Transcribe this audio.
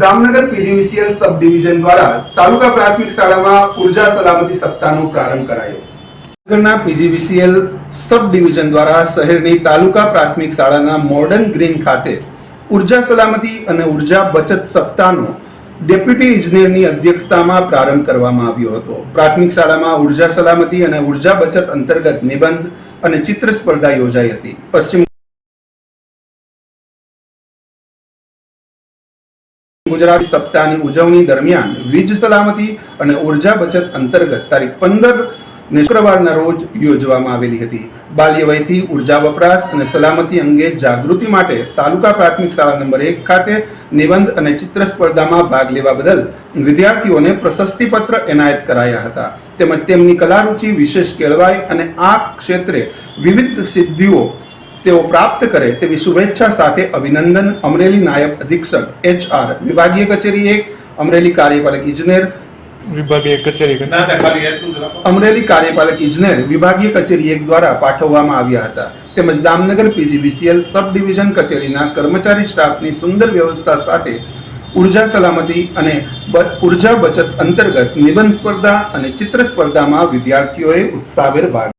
Damnagar PGVCL સબ division દ્વારા તાલુકા પ્રાથમિક શાળામાં ઊર્જા સલામતી સપ્તાહનો પ્રારંભ કરાયો. દામનગરના પીજીવીસીએલ સબ ડિવિઝન દ્વારા શહેરની તાલુકા પ્રાથમિક શાળાના મોર્ડન ગ્રીન ખાતે ઊર્જા સલામતી અને ઊર્જા બચત સપ્તાહનો ડેપ્યુટી ઇજનેરની અધ્યક્ષતામાં પ્રારંભ કરવામાં આવ્યો હતો. પ્રાથમિક શાળામાં ઊર્જા સલામતી અને ઊર્જા બચત અંતર્ગત નિબંધ અને ચિત્ર સ્પર્ધા યોજાઈ હતી. પશ્ચિમ ગુજરાત સપ્તાહની ઉજવણી દરમિયાન વીજ સલામતી અને ઊર્જા બચત અંતર્ગત તારીખ પંદર શુક્રવારના રોજ યોજવામાં આવેલી હતી. બાલ્ય વયથી ઊર્જા વપરાશ અને સલામતી અંગે જાગૃતિ માટે તાલુકા પ્રાથમિક શાળા નંબર એક ખાતે નિબંધ અને ચિત્ર સ્પર્ધામાં ભાગ લેવા બદલ વિદ્યાર્થીઓને પ્રશસ્તિ પત્ર એનાયત કરાયા હતા. તેમજ તેમની કલારુચિ વિશેષ કેળવાય અને આ ક્ષેત્રે વિવિધ સિદ્ધિઓ તેઓ પ્રાપ્ત કરે તેવી શુભેચ્છા સાથે અભિનંદન અમરેલી નાયબ અધિક્ષક એચ આર વિભાગીય કચેરી એક અમરેલી કાર્યપાલક ઇજનેર વિભાગીય કચેરી અમરેલી કાર્યપાલક ઇજનેર વિભાગીય કચેરી એક દ્વારા પાઠવવામાં આવ્યા હતા. તેમજ દામનગર પીજીવીસીએલ સબ ડિવિઝન કચેરીના કર્મચારી સ્ટાફની સુંદર વ્યવસ્થા સાથે ઊર્જા સલામતી અને ઊર્જા બચત અંતર્ગત નિબંધ સ્પર્ધા અને ચિત્ર સ્પર્ધામાં વિદ્યાર્થીઓએ ઉત્સાહભેર ભાગ